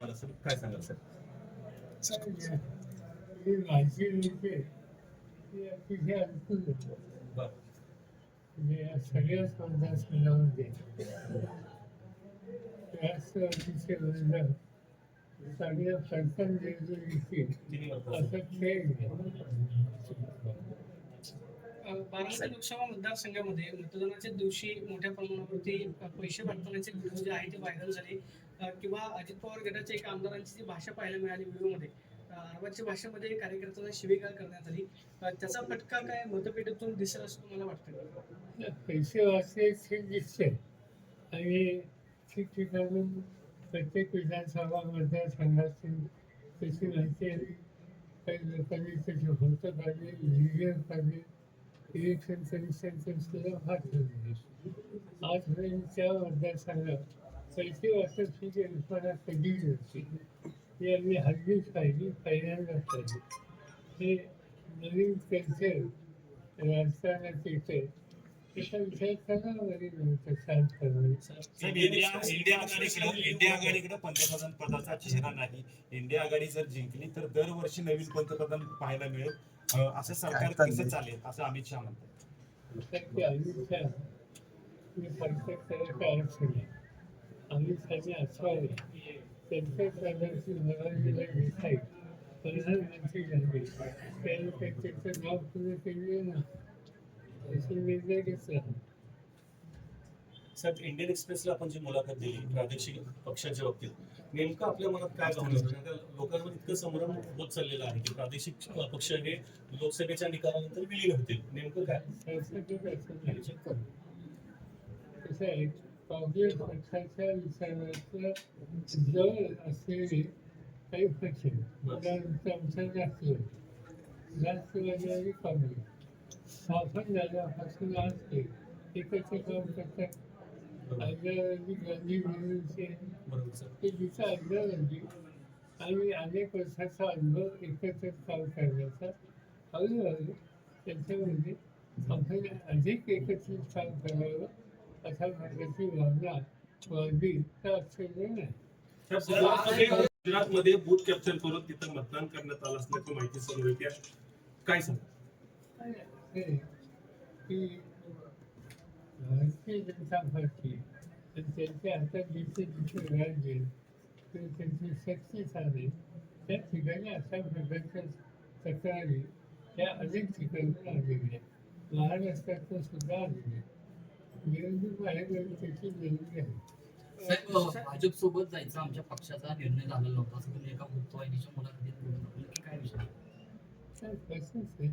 Sir काय सांगाल sir? ही अतिशय म्हणजे या मतदारसंघामध्ये राष्ट्रवादीचे सरकार असं खेळ बारामती लोकसभा मतदारसंघामध्ये मतदानाच्या दिवशी मोठ्या प्रमाणावरती पैसे पाठवण्याचे व्हिडिओ जे आहे ते व्हायरल झाले. किंवा अजित पवार गटाच्या एका आमदारांची जी भाषा पाहायला मिळाली व्हिडिओमध्ये आरवाच्या भाषेमध्ये कार्यकर्त्यांना शिवीगाळ करण्यात आली. त्याचा फटका काय मतपेटीतून दिसेल असं तुम्हाला वाटतं? पैसे वाचले दिसते. आणि ठिकठिकाणी प्रत्येक विधानसभा मतदारसंघातून त्याची माहिती आली काही लोकांनी त्याचे होतं काढले व्हिडिओ काढले. इलेक्शन कमिशनचं सुद्धा भाग ठेवले आजपर्यंत त्या मतदारसंघात पैसे वाचत ही कल्पना कधी नव्हती ही आम्ही हल्लीच पाहिली पहिल्यांदाच पाहिली. हे नवीन कल्चर राजकारणात येते त्याचा नव्हतं इंडिया इंडिया आघाडीकडे इंडिया आघाडीकडे पंतप्रधान पदाचा चेहरा नाही. इंडिया आघाडी जर जिंकली तर दरवर्षी नवीन पंतप्रधान पाहायला मिळेल. असं सरकार कसं चालेल असं अमित शहा म्हणतात. की अमित शहा मी करायचा अमित प्रधानमंत्री झाले त्यांनी नाव केले ना असे निर्णय घेतला साहेब इंडियन एक्सप्रेसला आपण जी मुलाखत दिली प्रादेशिक पक्षाच्या बाबतीत नेमकं आपल्या मनात काय भावना लोकांवर म्हणजे लोकांमध्ये इतकं संभ्रम होत चाललेलं आहे की प्रादेशिक पक्ष हे लोकसभेच्या निकालानंतर विलीन होतील. नेमकं काय? असं कसं आहे? काँग्रेस पक्षाच्या विचाराचं जवळ असलेले काही पक्ष उदाहरणार्थ आमचा राष्ट्रवादी राष्ट्रवादी काँग्रेस स्थापन झाल्यापासून आज ते एकत्र काम करतात अग्रवादी गांधी म्हणूनचे ते जिचा अग्रवादी आणि अनेक वर्षाचा अनुभव एकत्र काम करण्याचा हळूहळू त्यांच्यामध्ये आपण अधिक एकत्रित काम करावं अशा प्रकारची भावना नाही गुजरातमध्ये बूथ कॅप्चर करून तिथं मतदान करण्यात आलं असल्याची माहिती समोर येते. काय सांग की भारतीय जनता पार्टी त्यांच्या हातात जिथे जिथे राज्य त्यांची शक्ती साधे त्या ठिकाणी अशा प्रकारच्या तक्रारी त्या अनेक ठिकाणी आलेल्या आहेत. महाराष्ट्रातून सुद्धा आलेल्या निवडणूक आयोगाने त्याची जरुरी आहे. साहेब भाजप सोबत जायचा आमच्या पक्षाचा निर्णय झालेला नव्हता असं तुम्ही एका मुक्तवाहिनीच्या मुलाखतीत बोलून दाखवलं की काय विषय? आहे.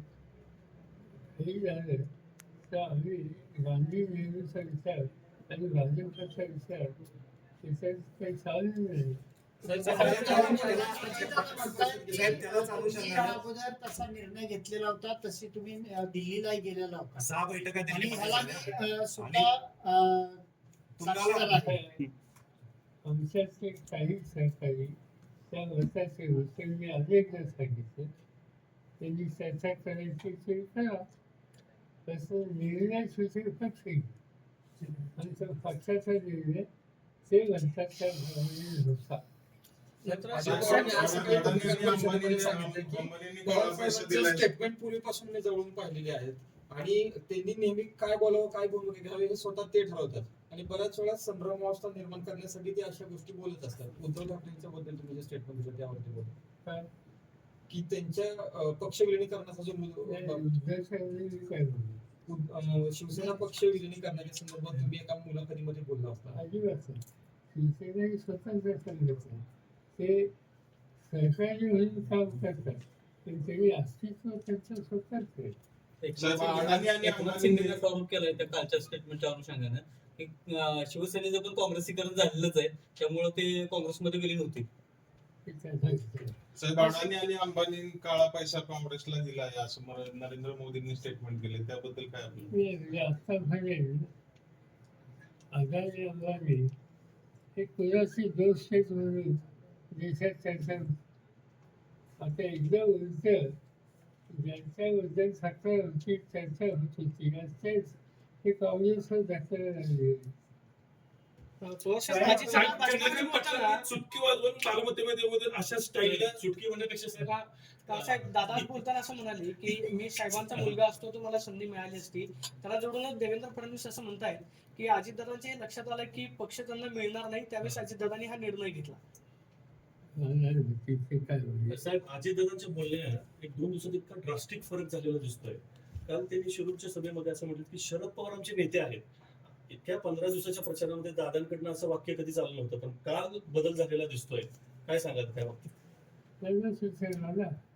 हे झालं तर आम्ही गांधी नेहरूचा विचार आणि भाजपचा विचार त्याच्यात काही चालू नाही. अगोदर तसा निर्णय घेतलेला होता तशी तुम्ही दिल्लीला गेलेला होता सहा बैठका आणि ह्याला सुद्धा साक्षीदार आहे. आमच्यातले काही सहकारी त्या मताचे होते मी अनेकदा सांगितले त्यांनी चर्चा करायची तरी करा तसं निर्णय सुचेल पक्ष घेईल. आणि तो पक्षाचा निर्णय ते म्हणतात भावनेने होता स्टेटमेंट पूर्वीपासून मी जवळून पाहिलेली आहेत. आणि त्यांनी नेहमी काय बोलावं काय भूमिका घ्यावी हे स्वतः ते ठरवतात. आणि बऱ्याच वेळा संभ्रमावस्था निर्माण करण्यासाठी ते अशा गोष्टी बोलत असतात. उद्धव ठाकरेंच्या बद्दल तुम्ही जे स्टेटमेंट दिलं त्यावरती बोल. काय? की त्यांच्या पक्ष विलिनीकरणाचा जो शिवसेना पक्ष विलिनीकरणाच्या संदर्भात तुम्ही एका मुलाखतीमध्ये बोलला असता. शिवसेना ही स्वतंत्र ते सरकारी म्हणून काम करतात पण त्यांनी अस्तित्व त्यांचं स्वतंत्र आहे. साहेब, अडाणी आणि एकनाथ शिंदेने आरोप केलाय त्या कालच्या स्टेटमेंटच्या अनुषंगाने. की अं, शिवसेनेचं पण काँग्रेसीकरण झालेलंच आहे. त्यामुळे ते काँग्रेसमध्ये विलीन होतील ते त्यांना विचार. साहेब अडाणी आणि अंबानी काळा पैसा काँग्रेसला दिला आहे असं नरेंद्र मोदींनी स्टेटमेंट केले. त्याबद्दल काय आपलं मी आता म्हणेन अदानी अंबानी हे कुणाची दोष आहेत म्हणून? देशात त्यांचा आता एकदा उलट ज्यांच्याबद्दल होती चर्चा होत होती आज तेच हे काँग्रेसवर धक्का लागले वाजवून अशा स्टाईलला म्हणण्यापेक्षा साहेब दादा बोलताना असं म्हणाले की मी साहेबांचा मुलगा असतो तर मला संधी मिळाली असती. त्याला जोडूनच देवेंद्र फडणवीस असं म्हणतायत की अजितदादांच्या हे लक्षात आलं की पक्ष त्यांना मिळणार नाही त्यावेळेस अजितदादांनी हा निर्णय घेतला. ते काय होईल साहेब बोलण्यात एक दोन दिवसात इतका ड्रास्टिक फरक झालेला दिसतोय. काल त्यांनी शिरूरच्या सभेमध्ये असं म्हटलं की शरद पवार आमचे नेते आहेत. इतक्या पंधरा दिवसाच्या प्रचारामध्ये दादांकडनं असं वाक्य कधी चाललं नव्हतं पण काल बदल झालेला दिसतोय. काय सांगाल त्या बाबतीत?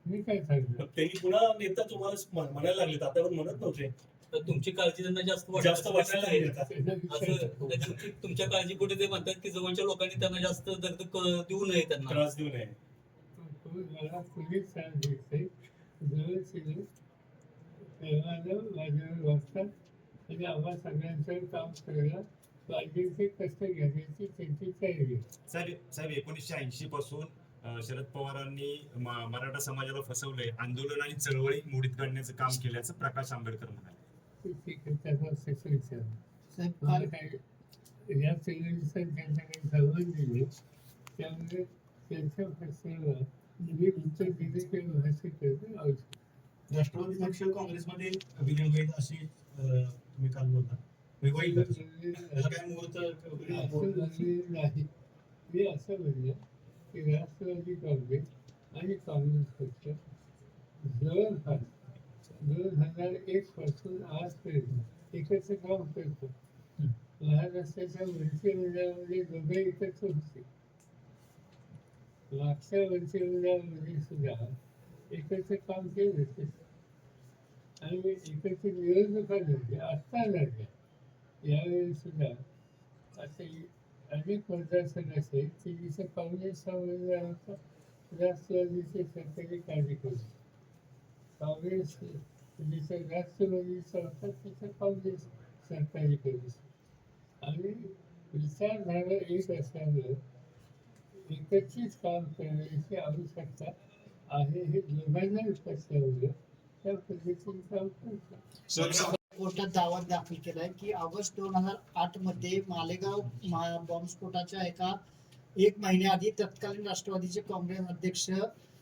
मी काय सांगणार? त्यांनी पुन्हा नेता तुम्हाला म्ह- म्हणायला लागले आतावर म्हणत नव्हते. तर तुमची काळजी त्यांना जास्त वाटत जास्त वाटायला त्यांना विचार असं तुमच्या काळजीपोटी ते म्हणतात की जवळच्या लोकांनी त्यांना जास्त क- देऊ नये त्यांना? त्रास देऊ नये. तो मला पोलीस सांगितले जवळ शिले तेव्हा माझ्यावर वाचतात आणि आम्हा सगळ्यांचं काम करायला कष्ट घ्यायची त्यांची तयारी आहे. साहेब साहेब एकोणीसशे ऐंशी पासून अं, शरद पवारांनी म- मराठा समाजाला फसवलंय आंदोलन आणि चळवळी मोडीत काढण्याचं काम केल्याचं प्रकाश आंबेडकर म्हणाले. ठीक आहे, त्याचा तसं विचार साहेब काल काय या सगळ्यांचं त्यांच्या काही संबंध दिले त्यामुळे त्यांच्या प्रश्नाला मी उत्तर दिले ते भाषे करणं आवश्यक राष्ट्रवादी पक्ष काँग्रेसमध्ये विलीन होईल अशी तुम्ही काल बोलता. होईल काय मुहूर्त नाही. मी असं म्हणलं की राष्ट्रवादी काँग्रेस आणि काँग्रेस पक्ष जवळपास दोन हजार एक पासून आजपर्यंत एकत्र काम करतो लहान महाराष्ट्राच्या मंत्रिमंडळामध्ये दोघे एकत्र होते. मागच्या मंत्रिमंडळामध्ये सुद्धा एकत्र काम केलं होते. आणि एकत्र निवडणुका लढल्या आत्ता लढल्या यावेळी सुद्धा असे अनेक मतदारसंघ असे की जिथे काँग्रेस उमेदवार राष्ट्रवादीचे सरकारी कार्यकर्ते. काँग्रेस जिथे राष्ट्रवादीचा होता तिथे काँग्रेस सरकारी करू आणि विचारधारा एक असल्यामुळं एकत्रित काम करण्याची आवश्यकता आहे हे दोघांना असल्यामुळं त्या पद्धतीने काम करतात कोर्टात दावा दाखल केलाय की ऑगस्ट दोन हजार आठमध्ये मालेगाव मा- बॉम्बस्फोटाच्या एका एक महिन्याआधी तत्कालीन राष्ट्रवादीचे काँग्रेस अध्यक्ष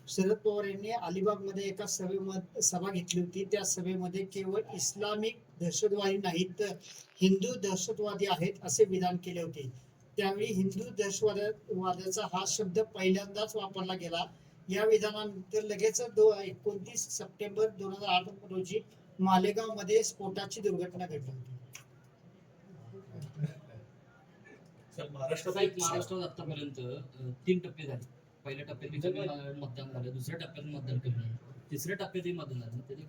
शरद पवार यांनी अलिबागमध्ये एका सभेमध्ये सभा घेतली होती. त्या सभेमध्ये केवळ इस्लामिक दहशतवादी नाहीत तर हिंदू दहशतवादी आहेत असे विधान केले होते. त्यावेळी हिंदू दहशतवादाचा हा शब्द पहिल्यांदाच वापरला गेला. या विधानानंतर लगेच दो एकोणतीस सप्टेंबर दोन हजार आठ रोजी मालेगावमध्ये स्फोटाची दुर्घटना घडली होती. महाराष्ट्रात महाराष्ट्रात आतापर्यंत तीन टप्पे झाले. पहिल्या टप्प्यात मतदान झालं दुसऱ्या टप्प्यात मतदान करणं तिसऱ्या टप्प्यातही मतदान झालं. त्याचे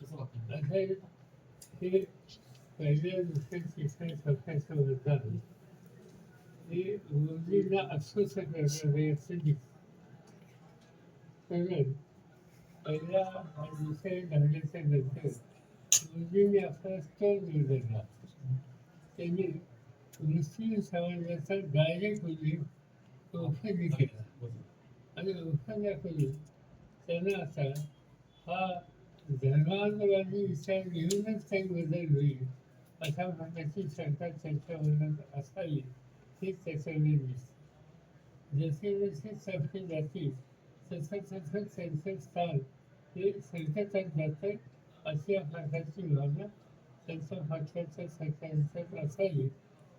कसं वाटतं पहिल्या दुसऱ्या तिसऱ्या चौथ्याचं मतदान हे अस्वस्थ करणारे असं कारण पहिल्या दुसऱ्या नंतर मोदींनी आपला निवडला त्यांनी मुस्लिम समाजाचा डायरेक्ट म्हणजे उल्लेख ओफानी केला. आणि ओफाना करून त्यांना आता हा धर्मांतरवादी विचार घेऊनच काही बदल होईल अशा प्रकारची सरकार त्यांच्या वर्णात असावी हे त्याच्यामध्ये दिसतं. जसे जसे सरके जातील तसं तसं त्यांचं स्थान हे संकटात जातं अशा प्रकारची भावना त्यांच्या पक्षाच्या सरकारच्यात असावी.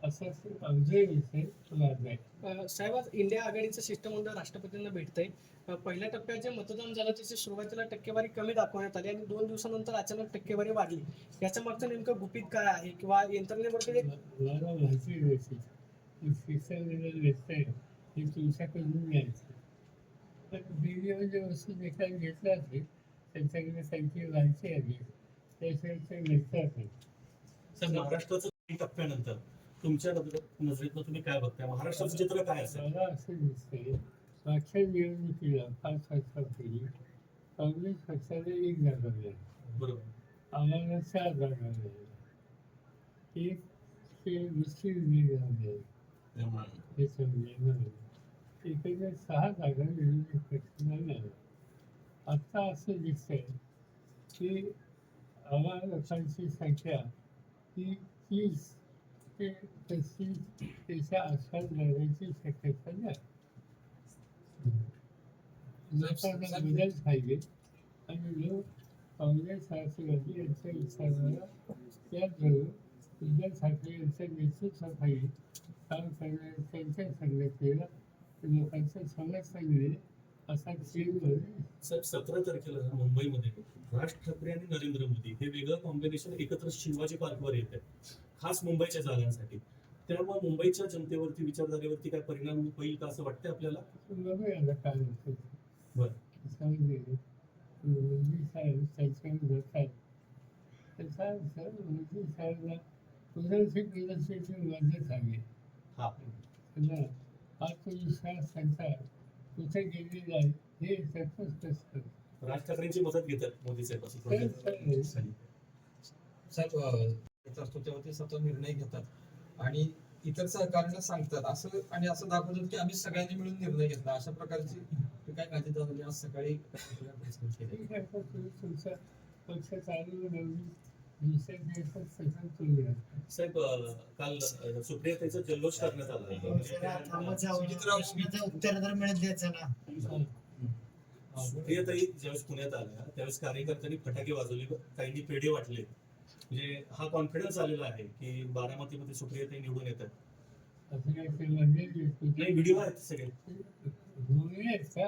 असा अवघड विषय माझा आहे अ, साहेब आज इंडिया आघाडीचं शिष्टमंडळ राष्ट्रपतींना भेटतंय. अ, पहिल्या टप्प्यात जे मतदान झालं त्याची सुरुवातीला टक्केवारी कमी दाखवण्यात आली आणि दोन दिवसानंतर अचानक टक्केवारी वाढली. याच्या मागचं नेमकं गुपित काय आहे किंवा यंत्रणेवरती जे मला माहिती होती की शिक्षण व्यस्त आहे हे तुमच्याकडून घ्यायचं. पण दिल्ली म्हणजे वस्तू निकाल घेतला असेल त्यांच्याकडे त्यांची माहिती आली. त्याशिवाय ते सर महाराष्ट्राचं तीन टप्प्यानंतर. तुमच्या नजर- नजरेतनं तुम्ही काय बघताय? महाराष्ट्राचं चित्र काय असेल? मला असं दिसतंय मागच्या निवडणुकीला पाच वर्षापूर्वी काँग्रेस पक्षाने एक जागा मिळाली. बरोबर. आम्हाला चार जागा मिळाल्या. एक ते मुस्लिम लीग मिळाली हे समजेल एकत्र सहा जागा विरोधी पक्षाला मिळाल्या आता असं दिसतंय की आम्हा लोकांची संख्या ही तीस ते त्याची त्याच्या आसपास जाण्याची शक्यता नाही. लोकांना बदल पाहिजे. आणि लोक काँग्रेस राष्ट्रवादी यांच्या विचाराला त्याचबरोबर उद्धव ठाकरे यांच्या नेतृत्वाखाली काम करणाऱ्या त्यांच्या संघटनेला लोकांचं समर्थन मिळेल असा साहेब सतरा तारखेला मुंबईमध्ये राज ठाकरे आणि नरेंद्र मोदी हे वेगळं कॉम्बिनेशन एकत्र शिवाजी पार्कवर येत आहे. खास मुंबईच्या जागांसाठी. त्यामुळे मुंबईच्या जनतेवरती विचारधारेवरती काय परिणाम होईल का असं वाटतंय आपल्याला? हा हे. राज ठाकरेंची मदत घेतात मोदी साहेब असतो तेव्हा ते सतत निर्णय घेतात. आणि इतर सहकार्यांना सांगतात. असं आणि असं दाखवतात की आम्ही सगळ्यांनी मिळून निर्णय घेतला. अशा प्रकारची काय अजितदादांनी आज सकाळी. साहेब काल अं, सुप्रियाताईचा जल्लोष करण्यात आला उत्तर तर मिळत द्यायचं ना. सुप्रियाताई ज्यावेळेस पुण्यात आल्या त्यावेळेस कार्यकर्त्यांनी फटाके वाजवले काहींनी पेढे वाटले. म्हणजे हा कॉन्फिडन्स आलेला आहे की बारामतीमध्ये सुप्रियाताई निवडून येतात. असं ते म्हणजे नाही व्हिडिओ आहेत सगळे. बोलले आहेत का?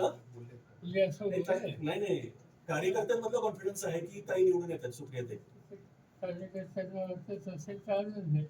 हा? म्हणजे असं नाही बोलले काय- नाही नाही. कार्यकर्त्यांमधला कॉन्फिडन्स आहे की ताई निवडून येतात सुप्रियाताई. कार्यकर्त्यांना वाटतं चालू नाही